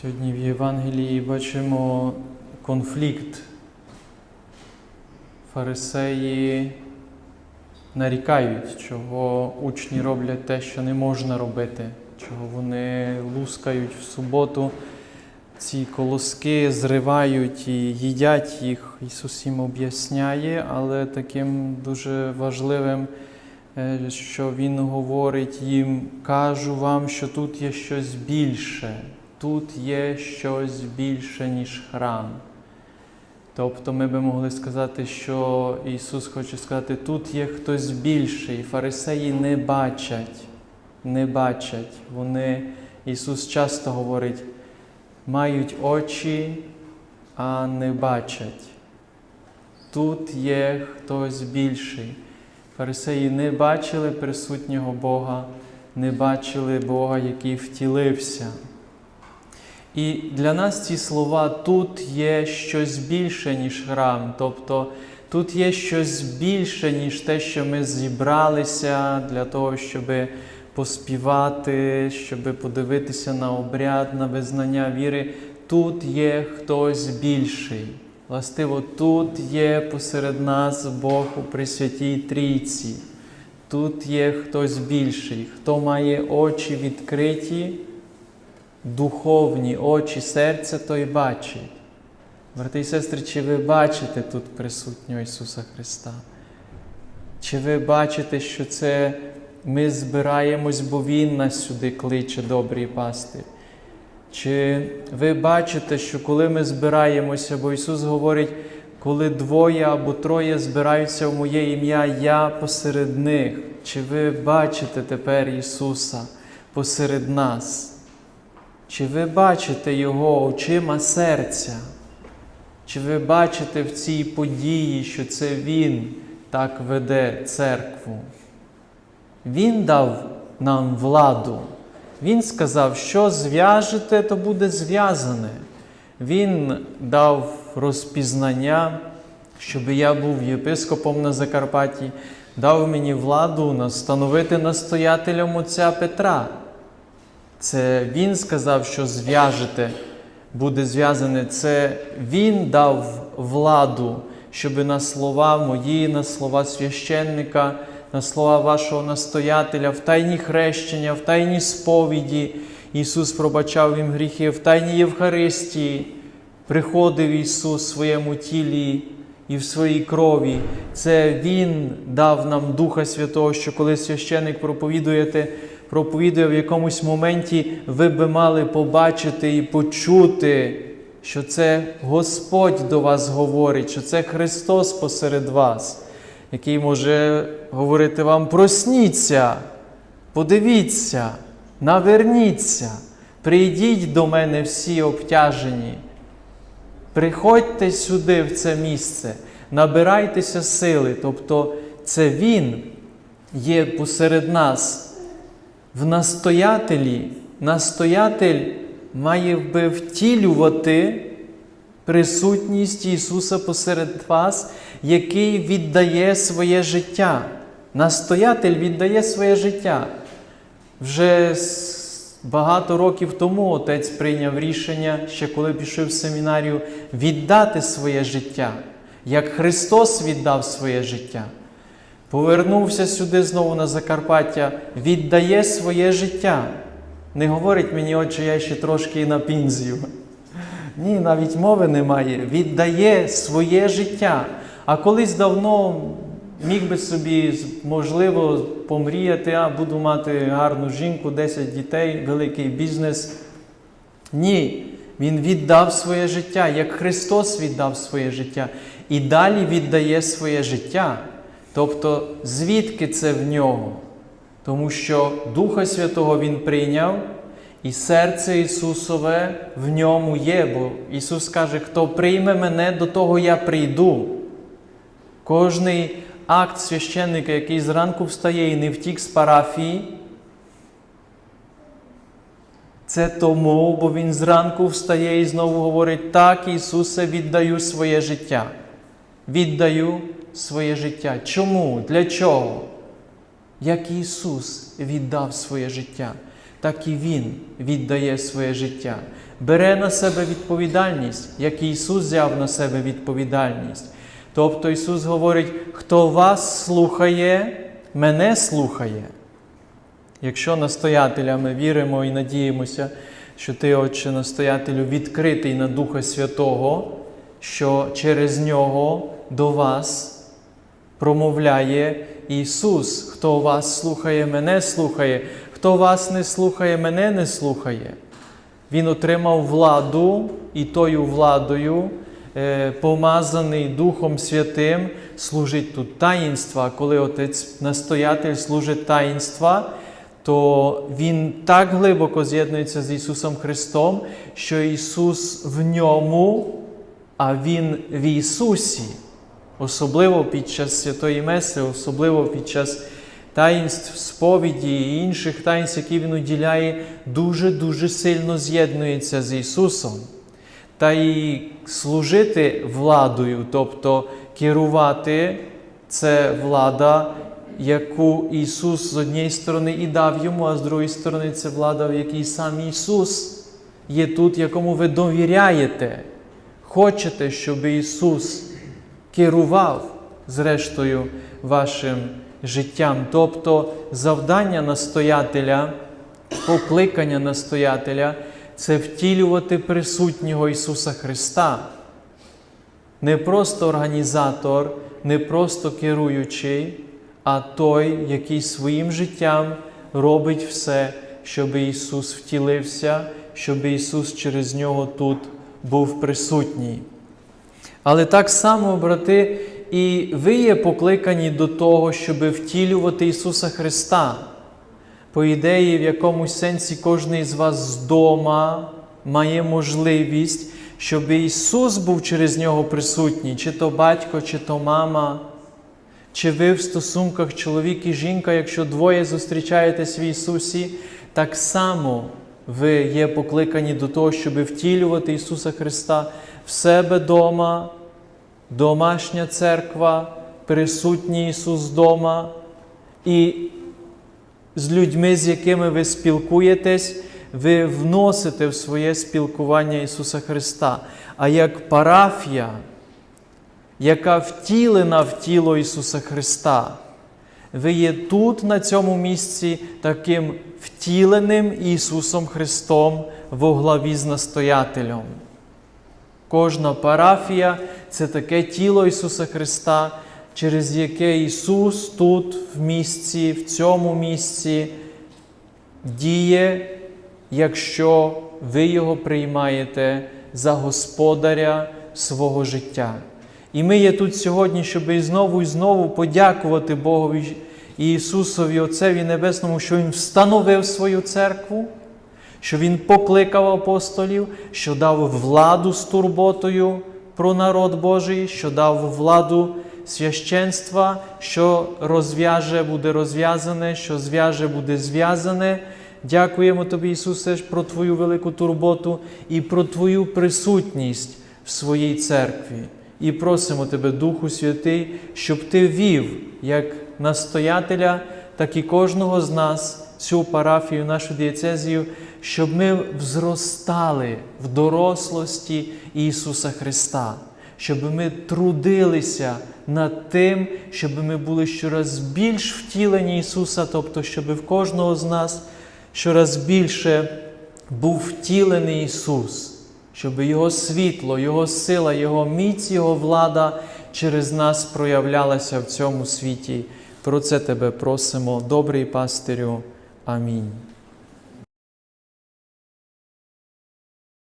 Сьогодні в Євангелії бачимо конфлікт. Фарисеї нарікають, чого учні роблять те, що не можна робити, чого вони лускають в суботу. Ці колоски зривають і їдять їх. Ісус їм об'ясняє, але таким дуже важливим, е, що Він говорить їм, кажу вам, що тут є щось більше, тут є щось більше, ніж храм. Тобто ми би могли сказати, що Ісус хоче сказати, тут є хтось більший. Фарисеї не бачать, не бачать. Вони, Ісус часто говорить, мають очі, а не бачать. Тут є хтось більший. Фарисеї не бачили присутнього Бога, не бачили Бога, який втілився. І для нас ці слова тут є щось більше, ніж храм. Тобто тут є щось більше, ніж те, що ми зібралися для того, щоб поспівати, щоб подивитися на обряд, на визнання віри. Тут є хтось більший. Властиво, тут є посеред нас Бог у Пресвятій Трійці. Тут є хтось більший, хто має очі відкриті духовні очі серця, той бачить. Брати і сестри, чи ви бачите тут присутнього Ісуса Христа? Чи ви бачите, що це ми збираємось, бо Він нас сюди кличе, добрий пастир? Чи ви бачите, що коли ми збираємося, бо Ісус говорить, коли двоє або троє збираються в моє ім'я, я посеред них. Чи ви бачите тепер Ісуса посеред нас? Чи ви бачите Його очима серця? Чи ви бачите в цій події, що це Він так веде церкву? Він дав нам владу. Він сказав, що зв'яжете, то буде зв'язане. Він дав розпізнання, щоб я був єпископом на Закарпатті, дав мені владу настановити настоятелем отця Петра. Це Він сказав, що зв'яжете, буде зв'язане. Це Він дав владу, щоб на слова мої, на слова священника, на слова вашого настоятеля, в тайні хрещення, в тайні сповіді. Ісус пробачав їм гріхи, в тайні Євхаристії. Приходив Ісус в своєму тілі і в своїй крові. Це Він дав нам Духа Святого, що коли священик проповідуєте, проповідує в якомусь моменті, ви би мали побачити і почути, що це Господь до вас говорить, що це Христос посеред вас, який може говорити вам: просніться, подивіться, наверніться, прийдіть до мене всі обтяжені. Приходьте сюди, в це місце, набирайтеся сили. Тобто це Він є посеред нас. В настоятелі, настоятель має би втілювати присутність Ісуса посеред вас, який віддає своє життя. Настоятель віддає своє життя. Вже багато років тому отець прийняв рішення, ще коли пішов в семінарію, віддати своє життя, як Христос віддав своє життя. Повернувся сюди знову на Закарпаття, віддає своє життя. Не говорить мені, отче, я ще трошки і на пінзію. Ні, навіть мови немає. Віддає своє життя. А колись давно міг би собі, можливо, помріяти, а буду мати гарну жінку, 10 дітей, великий бізнес. Ні, Він віддав своє життя, як Христос віддав своє життя. І далі віддає своє життя. Тобто, звідки це в нього? Тому що Духа Святого Він прийняв, і серце Ісусове в ньому є, бо Ісус каже, хто прийме мене, до того я прийду. Кожний акт священника, який зранку встає і не втік з парафії, це тому, бо Він зранку встає і знову говорить: так, Ісусе, віддаю своє життя. Віддаю своє життя. Чому? Для чого? Як Ісус віддав своє життя, так і Він віддає своє життя. бере на себе відповідальність, як Ісус взяв на себе відповідальність. Тобто Ісус говорить, хто вас слухає, мене слухає. Якщо настоятеля ми віримо і надіємося, що ти, Отче настоятелю, відкритий на Духа Святого, що через нього до вас промовляє Ісус. Хто вас слухає, мене слухає, хто вас не слухає, мене не слухає. Він отримав владу і тою владою, е, помазаний Духом Святим, служить тут таїнства. Коли отець настоятель служить таїнства, то він так глибоко з'єднується з Ісусом Христом, що Ісус в ньому, а Він в Ісусі. Особливо під час святої Меси, особливо під час таїнств сповіді і інших таїнств, які він уділяє, дуже-дуже сильно з'єднується з Ісусом. Та й служити владою, тобто керувати, це влада, яку Ісус з однієї сторони і дав йому, а з другої сторони це влада, в якій сам Ісус є тут, якому ви довіряєте. Хочете, щоб Ісус керував, зрештою, вашим життям. Тобто завдання настоятеля, покликання настоятеля це втілювати присутнього Ісуса Христа. Не просто організатор, не просто керуючий, а той, який своїм життям робить все, щоб Ісус втілився, щоб Ісус через нього тут був присутній. Але так само, брати, і ви є покликані до того, щоб втілювати Ісуса Христа. По ідеї, в якомусь сенсі кожен з вас з дома має можливість, щоб Ісус був через нього присутній, чи то батько, чи то мама, чи ви в стосунках чоловік і жінка, якщо двоє зустрічаєтесь в Ісусі, так само ви є покликані до того, щоб втілювати Ісуса Христа в себе дома, домашня церква, присутній Ісус вдома, і з людьми, з якими ви спілкуєтесь, ви вносите в своє спілкування Ісуса Христа. А як парафія, яка втілена в тіло Ісуса Христа, ви є тут, на цьому місці, таким втіленим Ісусом Христом во главі з настоятелем. Кожна парафія це таке тіло Ісуса Христа, через яке Ісус тут, в місці, в цьому місці діє, якщо ви Його приймаєте за Господаря свого життя. І ми є тут сьогодні, щоб і знову і знову подякувати Богові і Ісусові Отцеві Небесному, що Він встановив свою церкву, що Він покликав апостолів, що дав владу з турботою про народ Божий, що дав владу священства, що розв'яже, буде розв'язане, що зв'яже, буде зв'язане. Дякуємо Тобі, Ісусе, про Твою велику турботу і про Твою присутність в своїй церкві. І просимо Тебе, Духу Святий, щоб Ти вів як настоятеля, так і кожного з нас цю парафію, нашу дієцезію, щоб ми взростали в дорослості Ісуса Христа, щоб ми трудилися над тим, щоб ми були щораз більш втілені Ісуса, тобто, щоб в кожного з нас щораз більше був втілений Ісус, щоб Його світло, Його сила, Його міць, Його влада через нас проявлялася в цьому світі. Про це тебе просимо, добрий пастирю. Амінь.